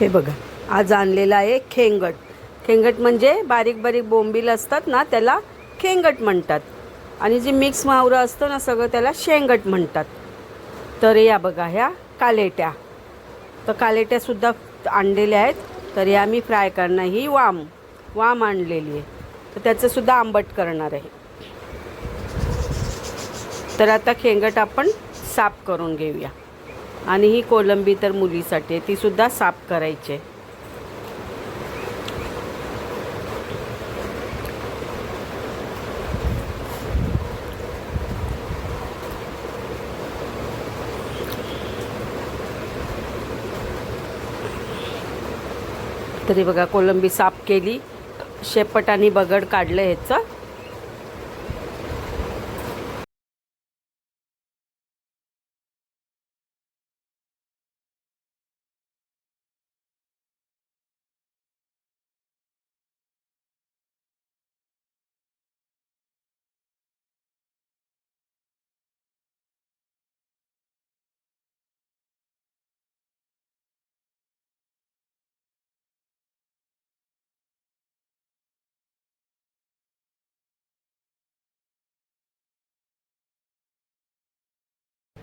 हे बघा. आज आणलेलं आहे खेंगट. खेंगट म्हणजे बारीक बारीक बोंबील असतात ना त्याला खेंगट म्हणतात. आणि जे मिक्स मावरं असतं ना सगळं त्याला शेंगट म्हणतात. तर या बघा ह्या कालेट्या. तर कालेट्यासुद्धा आणलेल्या आहेत. तर या मी फ्राय करणार ही वाम वाम आणलेली आहे. तर त्याचंसुद्धा आंबट करणार आहे. तर आता खेंगट आपण साफ करून घेऊया. आणि ही कोलंबी तर मुलीसाठी आहे. तीसुद्धा साफ करायची आहे. तरी बघा कोलंबी साफ केली. शेपट आणि बगड काढलं ह्याचं.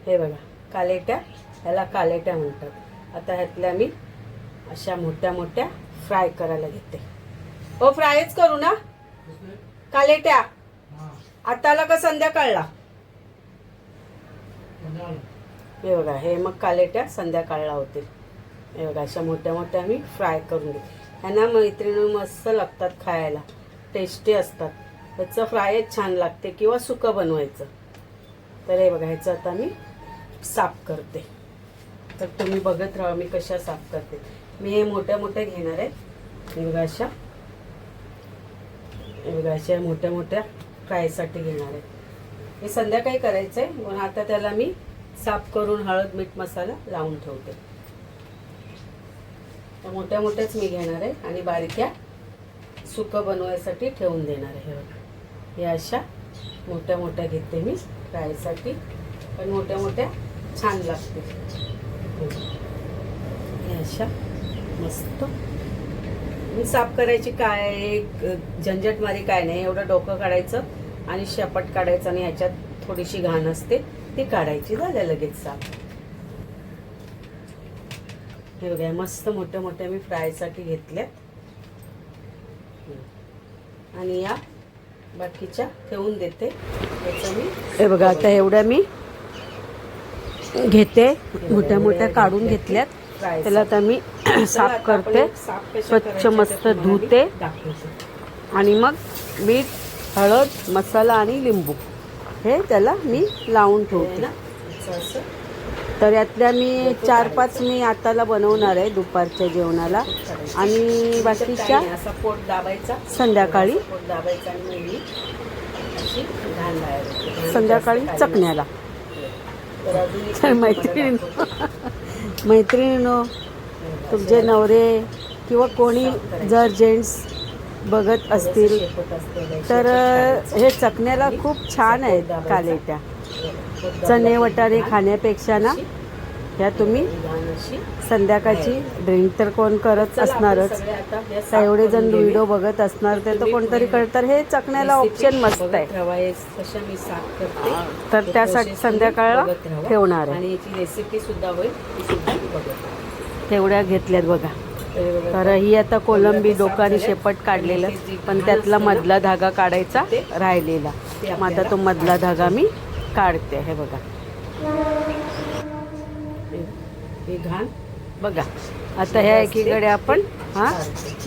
हे बघा कालेट्या ह्याला कालेट्या म्हणतात. आता ह्यातल्या मी अशा मोठ्या मोठ्या फ्राय करायला घेते. हो फ्रायच करू ना? कालेट्या. आताला का संध्याकाळला? हे बघा हे मग कालेट्या संध्याकाळला होतील. हे बघा अशा मोठ्या मोठ्या मी फ्राय करून घेते. ह्यांना मैत्रिणी मस्त लागतात खायला. टेस्टी असतात. त्याचं फ्रायच छान लागते किंवा सुकं बनवायचं. तर हे बघा ह्याचं आता मी साफ करते. तर तुम्ही बघत राहा मी कशा साफ करते. मी हे मोठ्या मोठ्या घेणार आहे. हे बघा अशा. बघा अशा मोठ्या मोठ्या फ्रायसाठी घेणार आहे. हे संध्याकाळी करायचं आहे म्हणून आता त्याला मी साफ करून हळद मीठ मसाला लावून ठेवते. तर मोठ्या मोठ्याच मी घेणार आहे आणि बारक्या सुकं बनवायसाठी ठेवून देणार आहे. हे अशा मोठ्या मोठ्या घेते मी फ्रायसाठी. पण मोठ्या मोठ्या छान लागते. अशा मस्त. मी साफ करायची काय एक झंझटमारी काय नाही एवढं डोकं काढायचं आणि शेपट काढायचं आणि ह्याच्यात थोडीशी घाण असते ती काढायची झाल्या लगेच साफ. हे बघा मस्त मोठ्या मोठ्या मी फ्रायसाठी घेतल्या आणि या बाकीच्या ठेवून देते. त्याचं मी हे बघा आता एवढ्या मी घेते मोठ्या मोठ्या काढून घेतल्यात. त्याला आता मी साफ करते स्वच्छ मस्त धुते. आणि मग मीठ हळद मसाला आणि लिंबू हे त्याला मी लावून ठेवते. तर यातल्या मी चार पाच मी आताला बनवणार आहे दुपारच्या जेवणाला. आणि बाकीच्या पोट दाबायचा संध्याकाळी संध्याकाळी चकण्याला. तर अजून मैत्रीण मैत्रिणीनो तुमचे नवरे किंवा कोणी जर जेंट्स बघत असतील तर हे चकण्याला खूप छान आहेत कालेट्या चणे वटाणे खाण्यापेक्षा ना ह्या तुम्ही संध्याकाळची ड्रिंक तर कोण करत असणारच. आता एवढे जण. व्हिडिओ बघत असणार ते तर कोणतरी करत तर हे चकण्याला ऑप्शन मस्त आहे. तर त्यासाठी संध्याकाळला. ठेवणार आहे. आणि याची रेसिपी सुद्धा होईल. तेवढ्या घेतल्यात बघा. तर हे आता कोलंबी डोकं आणि शेपट काढलेलं. पण त्यातला मधला धागा काढायचा राहिलेला. मग आता तो मधला धागा मी काढते. हे बघा. हे घाण. बघा आता ह्या एकीकडे आपण हा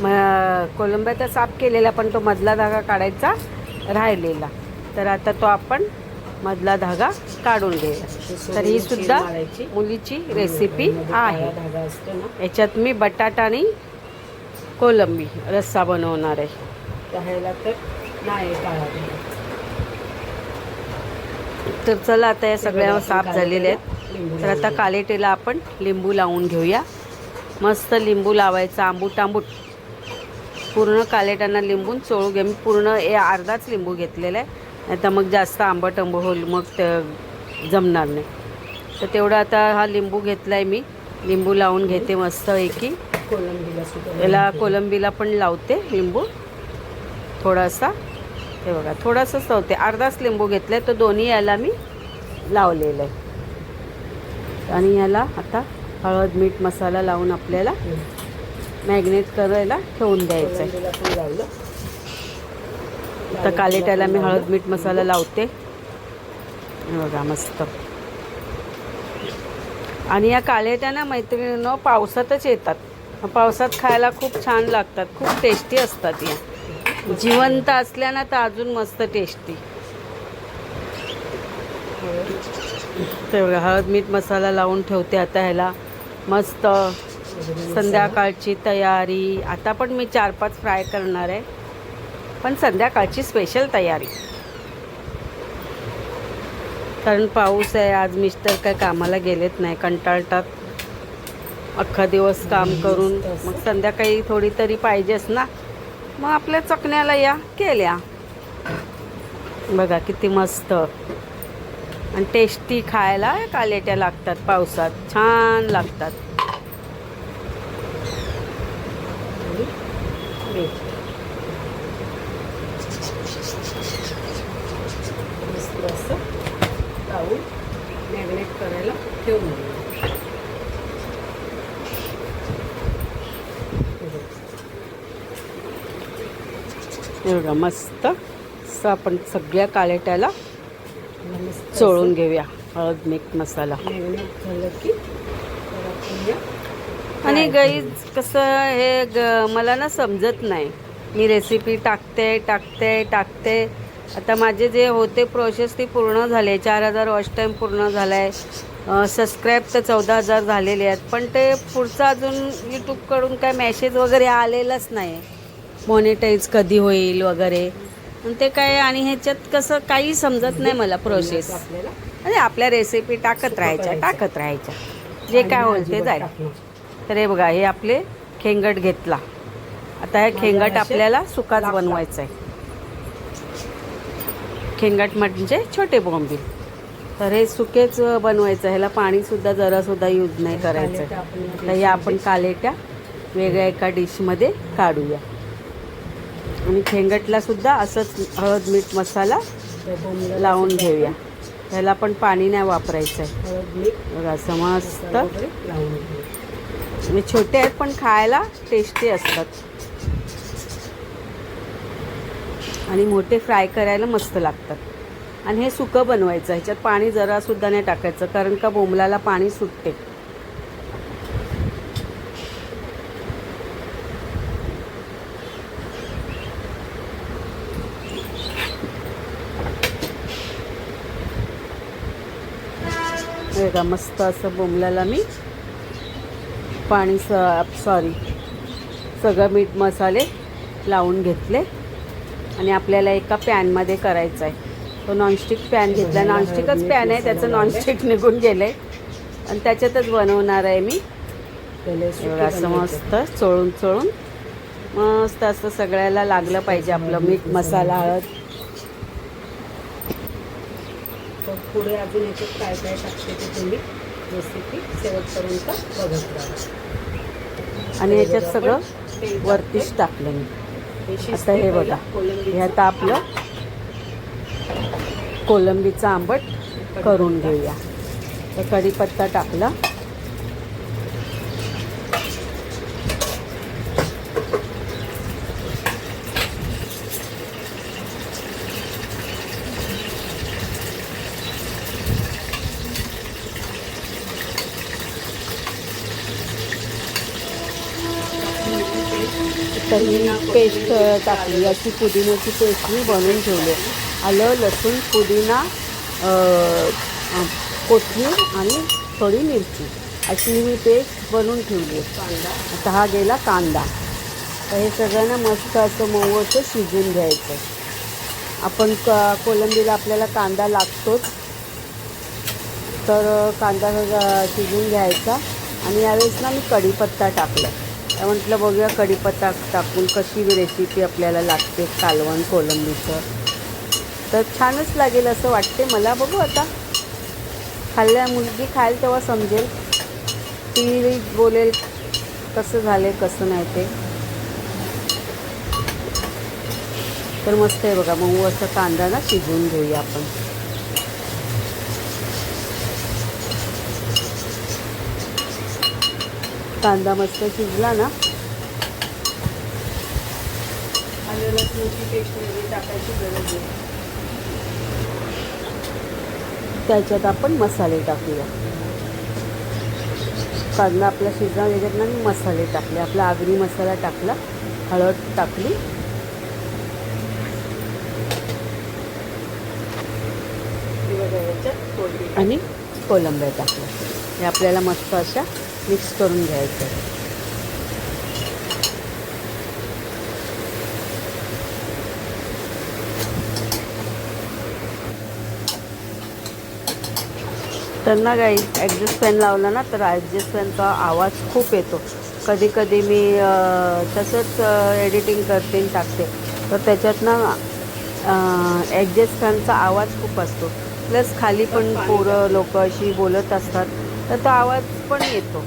म- कोलंब्या तर साफ केलेला पण तो मधला धागा काढायचा राहिलेला. तर आता तो आपण मधला धागा काढून घेऊया. तर ही सुद्धा मुलीची रेसिपी आहे. याच्यात मी बटाटा आणि कोलंबी रस्सा बनवणार आहे. तर नाही. तर चला आता या सगळ्या साफ झालेल्या आहेत. तर आता कालेटेला आपण लिंबू लावून घेऊया. मस्त लिंबू लावायचा आंबूट आंबूट पूर्ण कालेटांना लिंबून चोळू घ्या मी पूर्ण ए अर्धाच लिंबू घेतलेला आहे. नाही तर मग जास्त आंबट आंब होईल मग ते जमणार नाही. तर तेवढं आता हा लिंबू घेतला आहे मी. लिंबू लावून घेते मस्त एकी कोलंबीला याला कोलंबीला पण लावते लिंबू. थोडासा हे बघा थोडासाच लावते. अर्धाच लिंबू घेतलाय तर दोन्ही याला मी लावलेलं आहे. आणि याला आता हळद मीठ मसाला लावून आपल्याला मॅग्नेट करायला ठेवून द्यायचं आहे आता कालेट्याला मी हळद मीठ मसाला लावते. बघा मस्त. आणि या कालेट्या ना मैत्रिणीनं पावसातच येतात. पावसात खायला खूप छान लागतात खूप टेस्टी असतात या. जिवंत असल्या ना तर अजून मस्त टेस्टी ते बघा हळद मीठ मसाला लावून ठेवते आता ह्याला. मस्त संध्याकाळची तयारी. आता पण मी चार पाच फ्राय करणार आहे. पण संध्याकाळची स्पेशल तयारी. कारण पाऊस आहे आज मिस्टर काय कामाला गेलेत नाही कंटाळतात. अख्खा दिवस काम करून. मग संध्याकाळी थोडी तरी पाहिजेच ना. मग आपल्या चकण्याला या केल्या. बघा किती मस्त. आणि टेस्टी खायला कालेट्या लागतात पावसात. छान लागतात. मस्त असं मॅग्नेट करायला ठेवून देऊ. मस्त असं आपण सगळ्या कालेट्याला चोळून घेऊया. हळद मीठ मसाला. की आणि गाईज कसं हे ग मला ना समजत नाही. मी रेसिपी टाकते टाकते टाकते. आता माझे जे होते प्रोसेस ती पूर्ण झाले. चार हजार वॉच टाईम पूर्ण झाला आहे सबस्क्राईब तर चौदा हजार झालेले आहेत. पण ते पुढचं अजून यूट्यूबकडून काय मेसेज वगैरे आलेलाच नाही. मॉनिटाईज कधी होईल वगैरे. ते काय आणि ह्याच्यात कसं काही समजत नाही मला प्रोसेस आपल्याला म्हणजे आपल्या रेसिपी टाकत राहायच्या टाकत राहायच्या. जे काय होईल ते जाईल. तर हे बघा हे आपले खेंगट घेतला. आता हे खेंगट आपल्याला सुकाच बनवायचा आहे खेंगट म्हणजे छोटे बोंबील. तर हे सुकेच बनवायचं ह्याला पाणीसुद्धा जरासुद्धा यूज नाही करायचं. तर हे आपण कालेट्या वेगळ्या एका डिशमध्ये काढूया. आणि खेंगटला सुद्धा असंच हळद मीठ मसाला लावून घेऊया. ह्याला पण पाणी नाही वापरायचं आहे. बघा असं मस्त. लावून छोटे आहेत पण खायला टेस्टी असतात. आणि मोठे फ्राय करायला मस्त लागतात. आणि हे सुकं बनवायचं ह्याच्यात पाणी जरासुद्धा नाही टाकायचं कारण का बोंबलाला पाणी सुटते हे बघा मस्त असं बोंबल्याला मी पाणी स सॉरी सगळं मीठ मसाले लावून घेतले. आणि आपल्याला एका पॅनमध्ये करायचं आहे तो नॉनस्टिक पॅन घेतला. नॉनस्टिकच पॅन आहे त्याचं नॉनस्टिक निघून गेलं आहे आणि त्याच्यातच बनवणार आहे मी. असं मस्त चोळून चोळून मस्त असं सगळ्याला लागलं पाहिजे आपलं मीठ मसाला हळद तर पुढे अजून याच्यात काय काय टाकते ते तुम्ही रेसिपी शेवटपर्यंत बघत राहा. आणि याच्यात सगळं वरतीच टाकलं मी. आता हे बघा हे आता आपलं कोलंबीचं आंबट करून घेऊया. तर कढीपत्ता टाकला. तर मी पेस्ट टाकली. याची पुदिन्याची पेस्ट मी बनवून ठेवली. आलं लसूण पुदिना अ, कोथिंबीर आणि थोडी मिरची. अशी मी पेस्ट बनवून ठेवली. कांदा आता हा गेला कांदा. तर हे सगळ्यांना मस्त असं मऊ असं शिजून घ्यायचं. आपण क कोलंबीला आपल्याला कांदा लागतोच. तर कांदा शिजून घ्यायचा. आणि यावेळेस ना मी कढीपत्ता टाकला. म्हटलं बघूया कढीपत्ता टाकून कशी रेसिपी आपल्याला लागते कालवण कोलंबीचं. तर छानच लागेल असं वाटते मला. बघू आता. खाल्ल्या मुलगी खायला तेव्हा समजेल. ती बोलेल कसं झालं कसं नाही ते. तर मस्त आहे बघा मऊ असं कांदा ना शिजवून घेऊया आपण. कांदा मस्त शिजला ना. आलं लसणाची पेस्ट वगैरे टाकायची गरज त्याच्यात आपण मसाले टाकूया. कांदा आपला शिजला वगैरे ना मी मसाले टाकले. आपला आगरी मसाला टाकला. हळद टाकली. आणि कोलंब्या टाकल्या. हे आपल्याला मस्त अशा मिक्स करून घ्यायचं. तर ना काही ॲडजस्ट फॅन लावला ना तर ॲडजस्ट फॅनचा आवाज खूप येतो. कधी कधी मी तसंच एडिटिंग करते टाकते. तर त्याच्यात ना ॲडजस्ट फॅनचा आवाज खूप असतो. प्लस खाली पण पोरं लोक अशी बोलत असतात. तर तो आवाज पण येतो.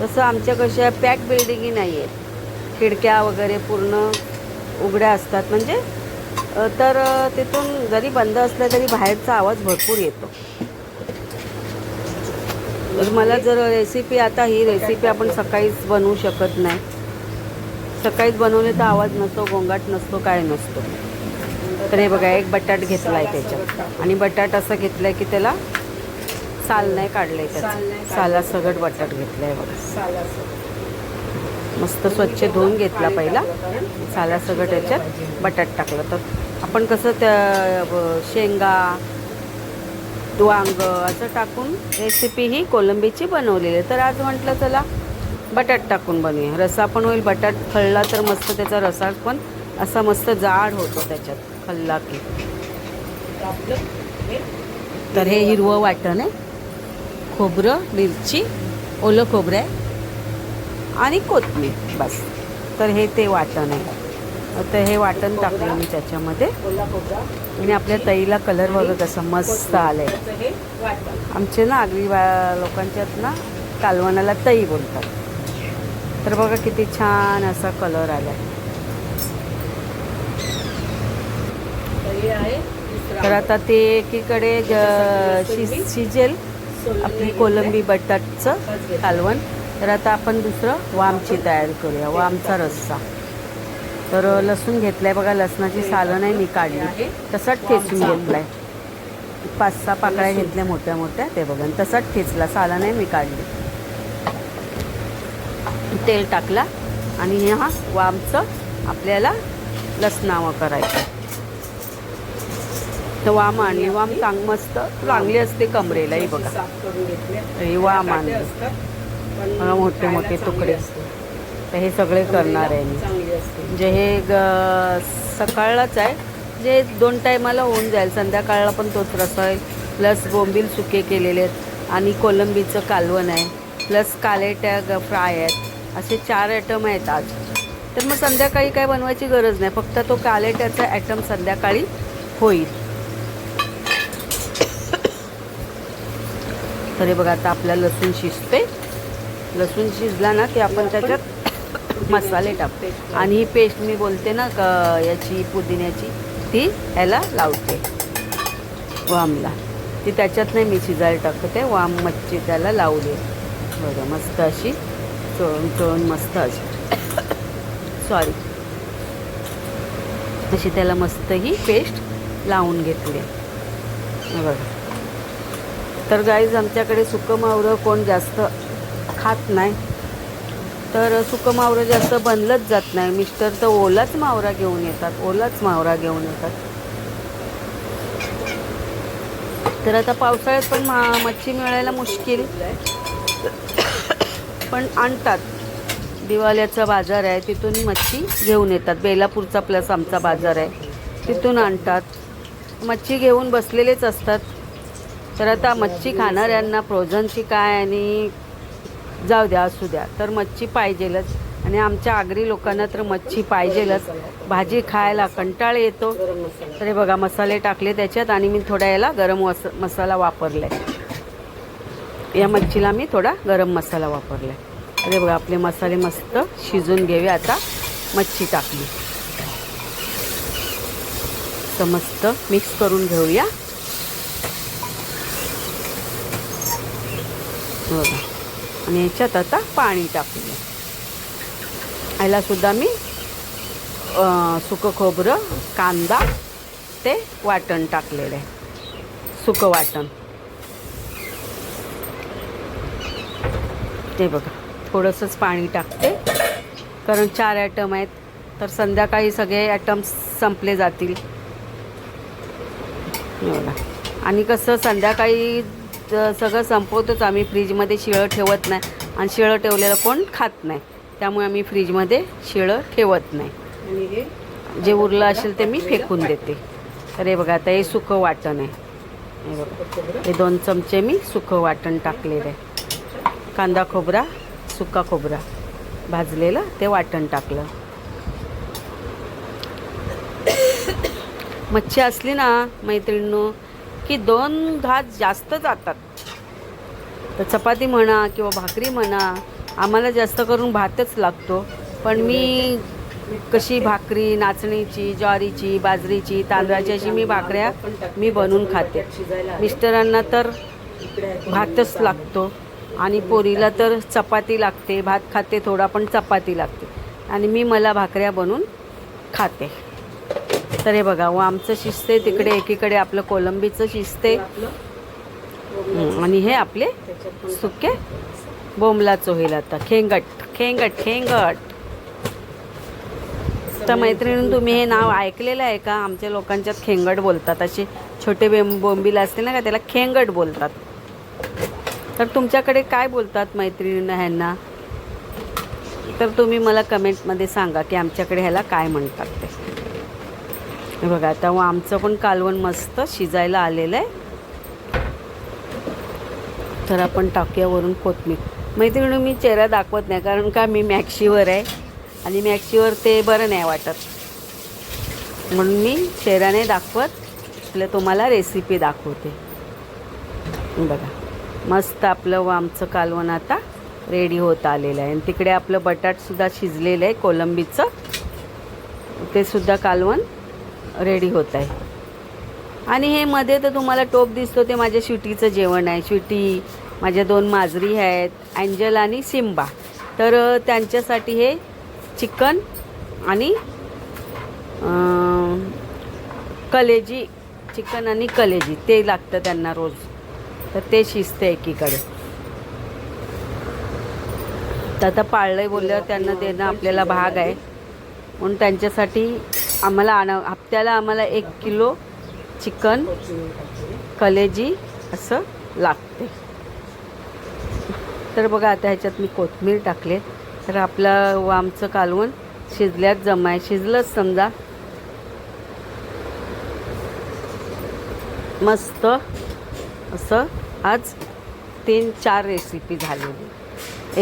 तसं आमच्या कशा पॅक बिल्डिंगही नाही आहेत खिडक्या वगैरे पूर्ण उघड्या असतात. म्हणजे तर तिथून जरी बंद असलं तरी बाहेरचा आवाज भरपूर येतो. तर मला जर रेसिपी आता ही रेसिपी आपण सकाळीच बनवू शकत नाही. सकाळीच बनवले तर आवाज नसतो गोंगाट नसतो काय नसतो. तर हे बघा एक बटाट घेतला आहे त्याच्यात. आणि बटाट असं घेतलं आहे की त्याला साल नाही काढलं साल सगट बटाट घेतलं आहे बघा मस्त स्वच्छ धुवून घेतला पहिला. साला सगळं त्याच्यात बटाट टाकलं. तर आपण कसं त्या शेंगा वांग असं टाकून रेसिपी ही कोलंबीची बनवलेली आहे. तर आज म्हटलं चला बटाट टाकून बनवूया. रसा पण होईल बटाट खळला तर मस्त त्याचा रसा पण असा मस्त जाड होतो त्याच्यात खल्ला की. तर हे हिरवं वाटण आहे. खोबरं मिरची ओलं खोबरं आहे आणि कोथमीर बस. तर हे ते वाटण आहे. तर हे वाटण टाकलं मी त्याच्यामध्ये. आणि आपल्या तईला कलर वगैरे कसा मस्त आलाय. आहे आमचे ना आगरी बा- लोकांच्यात ना कालवणाला तई बोलतात. तर बघा किती छान असा कलर आलाय. तर आहे तर आता ते एकीकडे शि- शिजेल आपली. कोलंबी बटाटचं कालवण. तर आता आपण दुसरं वामची तयारी करूया वामचा रस्सा. तर लसूण घेतलाय बघा लसणाची सालं नाही मी काढली. तसाच ठेचून घेतलाय. पाच सहा पाकळ्या घेतल्या मोठ्या मोठ्या ते बघा. तसाच ठेचला साला नाही मी काढली. तेल टाकला आणि हे हा वामचं आपल्याला लसणावं करायचं. तर वाम आणली वाम चांग मस्त. चांगली असते कमरेला ही बघा. हे वाम आणली मोठे मोठे तुकडे. असते. तर हे सगळे करणार आहे मी. जे हे ग सकाळलाच आहे. जे दोन टायमाला होऊन जाईल संध्याकाळला पण तोच रस आहे प्लस बोंबील सुके केलेले आहेत आणि कोलंबीचं कालवण आहे. प्लस कालेट्या ग फ्राय आहेत. असे चार आयटम आहेत आज. तर मग संध्याकाळी काय बनवायची गरज नाही. फक्त तो कालेट्याचा ॲटम संध्याकाळी होईल. तर हे बघा आता आपला लसूण शिजते लसूण शिजला ना की आपण त्याच्यात मसाले टाकते आणि ही पेस्ट मी बोलते ना क याची पुदिन्याची ती ह्याला लावते. वामला. ती त्याच्यात नाही मी शिजायला टाकते वाम मच्छी त्याला लावली बघा मस्त अशी चळून चळून मस्त अशी. सॉरी अशी त्याला मस्त ही पेस्ट लावून घेतली. बघा. तर गाईज आमच्याकडे सुकं मावरं कोण जास्त खात नाही. तर सुकं मावरं जास्त बनलंच जात नाही. मिस्टर तर ओलाच मावरा घेऊन येतात. ओलाच मावरा घेऊन येतात. तर आता पावसाळ्यात पण मा मच्छी मिळायला मुश्किल. पण आणतात. दिवाळ्याचा बाजार आहे तिथून मच्छी घेऊन येतात. बेलापूरचा प्लस आमचा बाजार आहे. तिथून आणतात. मच्छी घेऊन बसलेलेच असतात. तर आता मच्छी खाणाऱ्यांना फ्रोझनची काय आणि जाऊ द्या असू द्या. तर मच्छी पाहिजेलच. आणि आमच्या आगरी लोकांना तर मच्छी पाहिजेलच. भाजी खायला कंटाळ येतो. तर हे बघा मसाले टाकले त्याच्यात आणि मी थोड्या याला गरम वस मसाला वापरला आहे या मच्छीला मी थोडा गरम मसाला वापरला आहे अरे बघा आपले मसाले मस्त शिजून घेऊया आता. मच्छी टाकली. तर मस्त मिक्स करून घेऊया. बघा. आणि याच्यात आता पाणी टाकूया ह्यालासुद्धा मी सुकं खोबरं कांदा ते वाटण टाकलेलं आहे. सुकं वाटण. ते बघा थोडंसंच पाणी टाकते. कारण चार ॲटम आहेत तर संध्याकाळी सगळे ॲटम्स संपले जातील. बघा. आणि कसं संध्याकाळी सगळं संपवतोच आम्ही. फ्रीजमध्ये शिळं ठेवत नाही. आणि शिळं ठेवलेलं कोण खात नाही. त्यामुळे आम्ही फ्रीजमध्ये शिळं ठेवत नाही. जे उरलं असेल ते मी फेकून देते. तर हे बघा आता हे सुकं वाटण आहे. हे बघा हे दोन चमचे मी सुकं वाटण टाकलेलं आहे. कांदा खोबरा सुका खोबरा. भाजलेलं ते वाटण टाकलं. मच्छी असली ना मैत्रिणींनो की दोन घात जास्त जातात. तर चपाती म्हणा किंवा भाकरी म्हणा आम्हाला जास्त करून भातच लागतो. पण मी कशी भाकरी नाचणीची ज्वारीची बाजरीची तांदळाची अशी मी भाकऱ्या मी बनवून खाते. मिस्टरांना तर भातच लागतो आणि पोरीला तर चपाती लागते भात खाते थोडा पण चपाती लागते. आणि मी मला भाकऱ्या बनवून खाते. तर हे बघा व आमचं शिजते तिकडे एकीकडे आपलं कोलंबीचं शिजते आणि हे आपले सुके बोंबलाचं होईल आता. खेंगट खेंगट खेंगट. तर मैत्रिणी तुम्ही हे नाव ऐकलेलं आहे का? आमच्या लोकांच्यात खेंगट बोलतात. असे छोटे बें बोंबील असते ना का त्याला खेंगट बोलतात. तर तुमच्याकडे काय बोलतात मैत्रिणींना ह्यांना? तर तुम्ही मला कमेंटमध्ये सांगा की आमच्याकडे ह्याला काय म्हणतात ते. हे बघा आता व आमचं पण कालवण मस्त शिजायला आलेलं आहे. तर आपण टाकूया वरून कोथमीर. मैत्रिणी मी चेहरा दाखवत नाही कारण का मी मॅक्शीवर आहे आणि मॅक्सीवर ते बरं नाही वाटत. म्हणून मी चेहऱ्याने दाखवत आपलं तुम्हाला रेसिपी दाखवते. बघा मस्त आपलं व आमचं कालवण आता रेडी होत आलेलं आहे. आणि तिकडे आपलं बटाटसुद्धा शिजलेलं आहे कोलंबीचं. ते सुद्धा कालवण रेडी होत आहे. आणि हे मध्ये तर तुम्हाला टोप दिसतो ते माझ्या शिटीचं जेवण आहे. शिटी माझ्या दोन माजरी आहेत अँजल आणि सिम्बा. तर त्यांच्यासाठी हे चिकन आणि कलेजी चिकन आणि कलेजी. ते लागतं त्यांना रोज. तर ते शिजतं एकीकडे. तर आता पाळलंय बोलल्यावर त्यांना देणं आपल्याला भाग आहे. म्हणून त्यांच्यासाठी आम्हाला आण हप्त्याला आम्हाला एक किलो चिकन कलेजी असं लागते. तर बघा आता ह्याच्यात मी कोथमीर टाकले. तर आपलं व आमचं कालवण शिजल्यात जमाय शिजलंच समजा. मस्त असं आज तीन चार रेसिपी झालेली.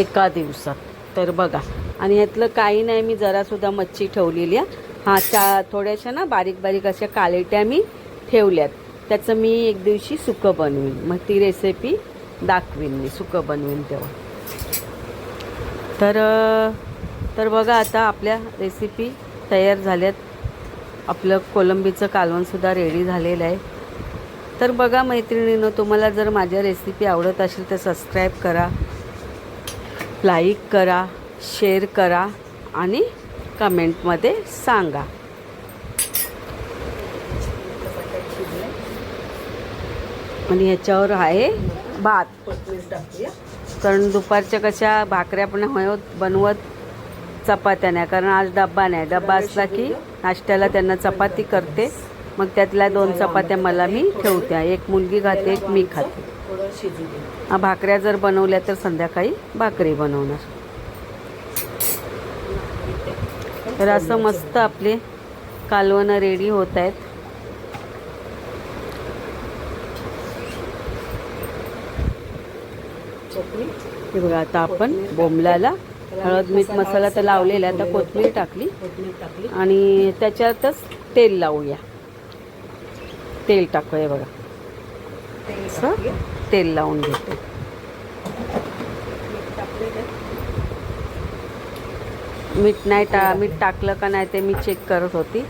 एका दिवसात. तर बघा. आणि ह्यातलं काही नाही मी जरासुद्धा मच्छी ठेवलेली आहे. हां चा थोड्याशा ना बारीक बारीक अशा कालेट्या मी ठेवल्यात. त्याचं मी एक दिवशी सुकं बनवीन. मग ती रेसिपी दाखवीन मी सुकं बनवीन तेव्हा. तर तर बघा आता आपल्या रेसिपी तयार झाल्यात. आपलं कोलंबीचं कालवणसुद्धा रेडी झालेलं आहे. तर बघा मैत्रिणीनं तुम्हाला जर माझ्या रेसिपी आवडत असेल तर सबस्क्राईब करा लाईक करा शेअर करा आणि कमेंटमध्ये सांगा. आणि ह्याच्यावर आहे भात. कारण दुपारच्या कशा भाकऱ्या पण होत बनवत चपात्या नाही. कारण आज डब्बा नाही. डब्बा असला की नाश्त्याला त्यांना चपाती करते. मग त्यातल्या दोन चपात्या मला मी ठेवते एक मुलगी खाते एक मी खाते. भाकऱ्या जर बनवल्या तर संध्याकाळी भाकरी बनवणार. तर असं मस्त आपले कालवणं रेडी होत आहेत. हे बघा आता आपण बोंबलाला हळद मीठ मसाला तर लावलेला आहे. आता कोथिंबीर टाकली. आणि त्याच्यातच तेल लावूया. तेल टाकूया बघा. असं. तेल लावून घेते. मीठ नाही टा मीठ टाकलं का नाही ते मी चेक करत होती.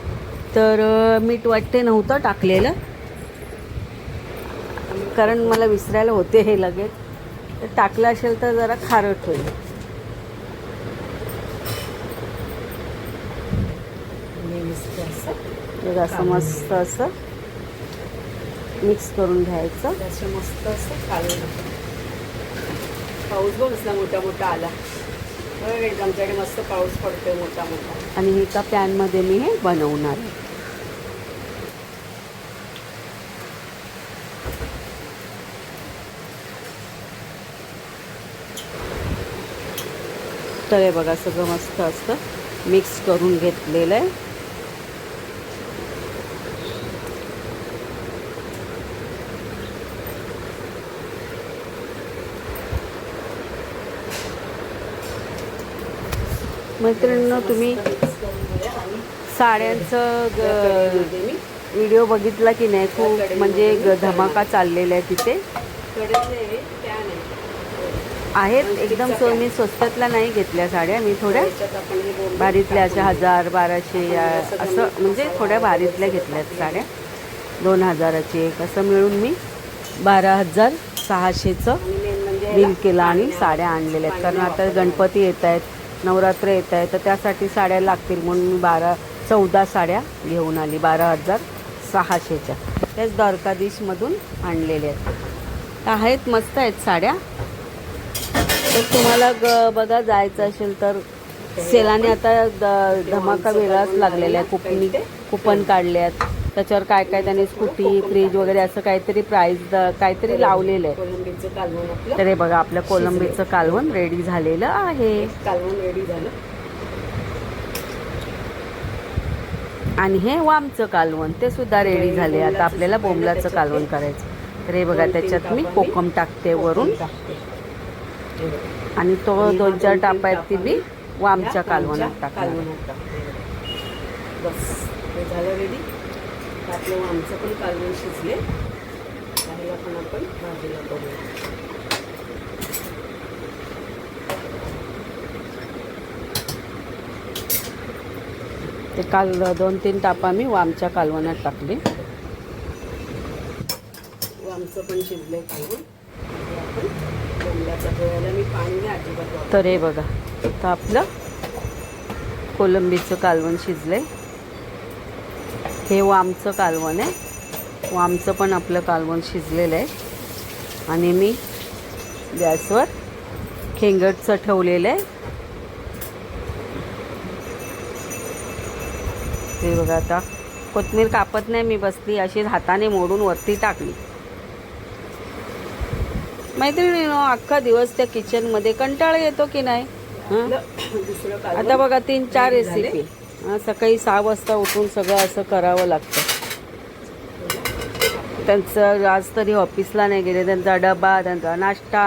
तर मीठ वाटते नव्हतं टाकलेलं. कारण मला विसरायला होते हे लगेच. तर टाकलं असेल तर जरा खारट होईल. असं. मस्त असं मिक्स करून घ्यायचं. मस्त असं पाऊस बघ मोठा मोठा आला. आमच्याकडे मस्त पाऊस पडतोय मोठा मोठा. आणि एका पॅनमध्ये मी हे बनवणार आहे. तर हे बघा सगळं मस्त असतं. मिक्स करून घेतलेलं आहे. मैत्रिणींनो तुम्ही साड्यांचं ग- व्हिडिओ बघितला की नाही खूप? म्हणजे ग- धमाका चाललेला आहे तिथे. आहेत एकदम सो मी स्वस्तातल्या नाही घेतल्या साड्या मी थोड्या भारीतल्या अशा हजार बाराशे असं म्हणजे थोड्या भारीतल्या घेतल्यात साड्या. दोन हजाराची एक असं मिळून मी बारा हजार सहाशेचं बिल केलं आणि साड्या आणलेल्या आहेत. कारण आता गणपती येत आहेत. नवरात्र येत आहेत तर त्यासाठी साड्या लागतील म्हणून मी बारा चौदा साड्या घेऊन आली बारा हजार सहाशेच्या. त्याच द्वारकाधीशमधून आणलेल्या आहेत. आहेत मस्त आहेत साड्या. तर तुम्हाला ग बघा जायचं असेल तर सेलाने आता द धमाका वेगळाच लागलेला आहे कुपनी कुपन काढल्यात त्याच्यावर काय काय त्याने स्कूटी फ्रीज वगैरे असं काहीतरी प्राईज काहीतरी लावलेलं आहे. आपलं. तर हे बघा आपल्या कोलंबीचं कालवण रेडी झालेलं आहे. कालवण रेडी झालं. आणि हे वामचं कालवण ते सुद्धा रेडी झाले. आता आपल्याला बोंबलाचं कालवण करायचं तर हे बघा त्याच्यात मी कोकम टाकते वरून. आणि तो दोन चार टापा आहेत ती मी वामच्या कालवणात टाकते. त्यातलं आमचं आपलं वामचं पण कालवण शिजले. त्याला पण आपण भाजीला करूया ते काल दोन तीन टापा मी वामच्या कालवणात टाकले. वामचं पण शिजले कालवण. आपण मी पाणी तर हे बघा तर आपलं कोलंबीचं कालवण शिजलंय. हे वामचं कालवण आहे. वामचं पण आपलं कालवण शिजलेलं आहे. आणि मी गॅसवर खेंगटचं ठेवलेलं आहे. ते बघा आता. कोथमीर कापत नाही मी बसली. अशी हाताने मोडून वरती टाकली. मैत्रिणी अख्खा दिवस त्या किचनमध्ये कंटाळा येतो की नाही? आता बघा तीन चार. रेसिपी सकाळी सहा वाजता उठून सगळं असं करावं लागतं. त्यांचं आज तरी ऑफिसला नाही गेले त्यांचा डबा त्यांचा नाश्ता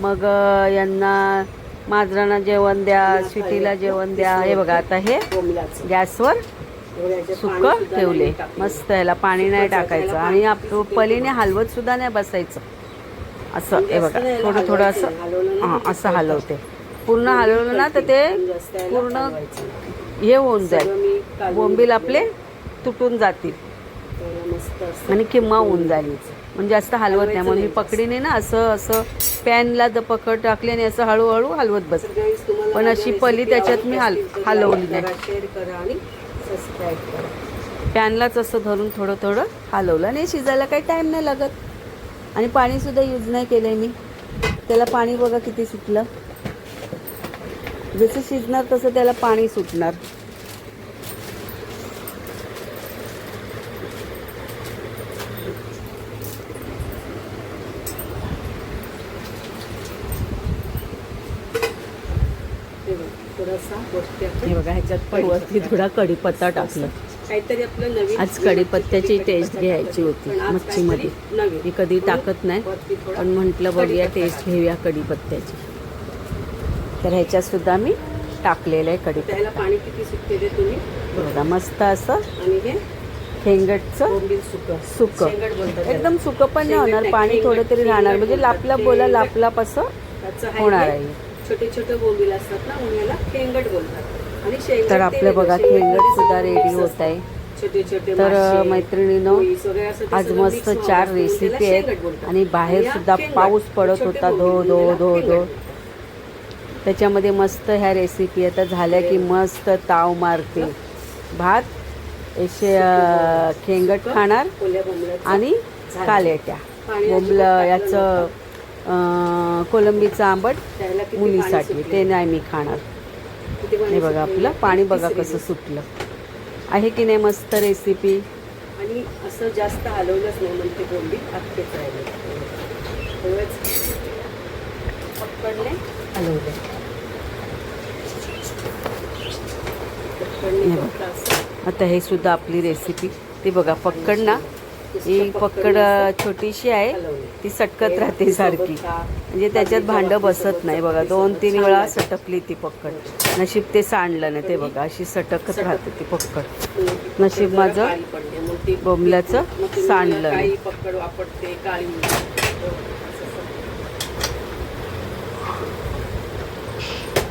मग यांना माजरांना जेवण द्या स्वीटीला जेवण द्या. हे बघा आता हे गॅसवर सुकं ठेवले. मस्त याला पाणी नाही टाकायचं आणि आप पलीने हलवत सुद्धा नाही बसायचं. असं हे बघा थोडं थोडं असं हां असं हलवते. पूर्ण हलवलं ना तर ते पूर्ण हे होऊन जाईल. बोंबील. आपले तुटून जातील. आणि किंवा होऊन जाईल. म्हणजे जास्त हलवत नाही. म्हणून मी पकडीने ना असं असं पॅनला जर पकड टाकली आणि असं हळूहळू हलवत बस. पण अशी पली त्याच्यात मी हल- हलवली नाही. पॅनलाच असं धरून थोडं थोडं हलवलं. आणि शिजायला काही टाईम नाही लागत. आणि पाणीसुद्धा यूज नाही केलं मी. त्याला पाणी बघा किती सुटलं. जसं शिजणार तसं त्याला पाणी सुटणार. हे बघ, ह्याच्यात पण वरती थोडा कढीपत्ता टाकला. काहीतरी आपलं नवीन आज कढीपत्त्याची टेस्ट घ्यायची होती मच्छीमध्ये. मी कधी टाकत नाही पण म्हटलं बघूया टेस्ट. घेऊया कढीपत्त्याची. तर ह्याच्यात सुद्धा मी टाकलेलं आहे कढीपत्ता त्याला पाणी किती सुटते ते तुम्ही बघा मस्त असं आणि हे सुक सुक. एकदम सुक पण नाही होणार पाणी थोडं तरी राहणार म्हणजे. लापलाप बोला. लापलाप असं होणार आहे छोटे छोटे बोंबील असतात ना बोलतात आणि तर आपलं. बघा खेंगट सुद्धा रेडी होत. आहे तर मैत्रिणीनं आज मस्त चार रेसिपी त्याला आहेत. आणि बाहेर सुद्धा पाऊस पडत होता धो धो याला धो धो बोलतात. त्याच्यामध्ये मस्त ह्या रेसिपी आता झाल्या की मस्त ताव मारते भात असे खेंगट खाणार आणि. कालेट्या बोंबल याचं कोलंबीचं आंबट मुलीसाठी. ते नाही मी खाणार हे बघा? आपलं पाणी बघा कसं. सुटलं आहे की नाही मस्त रेसिपी आणि असं जास्त हलवलंच नाही ते बोंबी अख्खेच राहिले तेवढंच पकडले हलवले पकडले हे फक्त असं. आता हे सुद्धा आपली रेसिपी ती बघा पक्कड ना. ही पक्कड छोटीशी आहे. ती सटकत राहते सारखी. म्हणजे त्याच्यात भांडं बसत नाही. बघा दोन तीन वेळा सटकली ती पक्कड नशीब ते सांडलं नाही ते बघा अशी सटकत राहते ती पक्कड नशीब माझं बोंबल्याचं सांडलं नाही.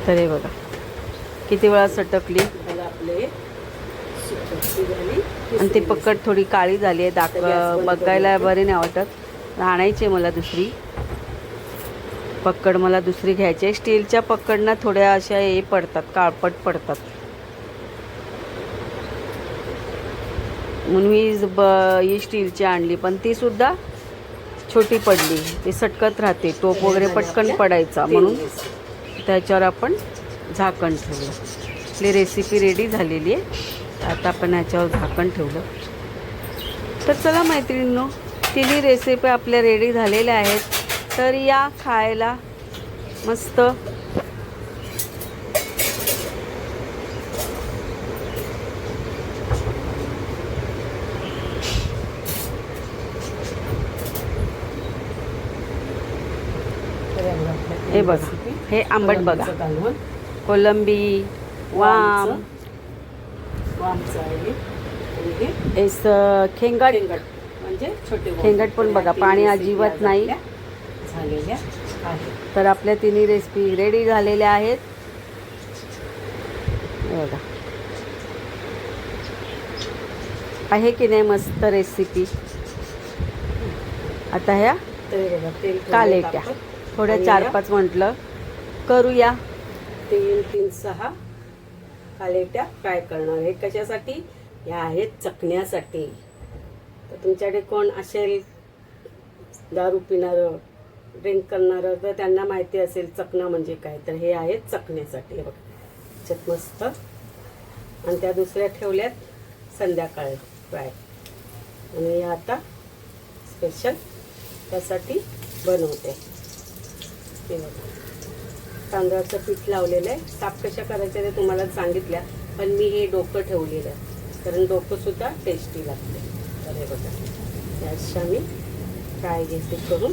तर हे बघा किती वेळा सटकली? आपले आणि ती पक्कड थोडी काळी झाली आहे दाख बघायला बरे नाही वाटत. आणायची मला दुसरी. पक्कड मला दुसरी घ्यायची आहे. स्टीलच्या पक्कडनं थोड्या अशा हे पडतात काळपट पडतात. म्हणून मी ब ही स्टीलची आणली पण ती सुद्धा छोटी पडली. ती सटकत राहते टोप वगैरे पटकन पडायचा म्हणून. त्याच्यावर आपण झाकण ठेवलं. आपली रेसिपी रेडी झालेली आहे. आता आपण याच्यावर झाकण ठेवलं. तर चला मैत्रिणींनो तिन्ही रेसिपी आपल्या रेडी झालेल्या आहेत. तर या खायला मस्त हे बघा हे आंबट बघा. कोलंबी वाम. वामचं आहे. आणि हे एस खेंगट खेंगट म्हणजे छोटे. खेंगट पण बघा, पाणी अजिबात नाही. आपल्या झालेल्या आहेत. तर आपल्या तिन्ही रेसिपी रेडी झालेल्या आहेत. बघा. आहे की नाही मस्त रेसिपी आता ह्या कालेट्या थोड्या चार पाच म्हटलं. करूया. तीन तीन सहा. कालेट्या फ्राय करणार. हे कशासाठी? ह्या आहेत चकण्यासाठी. तर तुमच्याकडे कोण असेल दारू पिणारं ड्रिंक करणारं तर त्यांना माहिती असेल चकणं म्हणजे काय. तर हे आहेत चकण्यासाठी. बघ. चकमस्त मस्त. आणि त्या दुसऱ्या ठेवल्यात संध्याकाळ फ्राय. आणि आता स्पेशल त्यासाठी बनवते. ते बघा. तांदळाचं पीठ लावलेलं आहे. साफ कशा करायच्या ते तुम्हाला सांगितल्या पण मी हे डोकं ठेवलेलं आहे. कारण डोकंसुद्धा टेस्टी लागते. तर हे बघा. त्याच्या मी फ्राय घेते करून.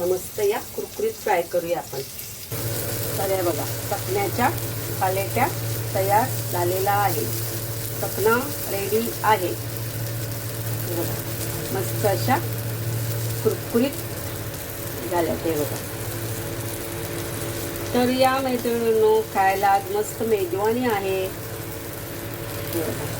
मस्त या कुरकुरीत फ्राय करूया आपण. तर हे बघा चकण्याच्या पालेट्या तयार झालेला आहे. चकना रेडी आहे. मस्त अशा कुरकुरीत झाल्या ते बघा. तर या मैत्रिणींनो खायला आज मस्त मेजवानी आहे. बघा.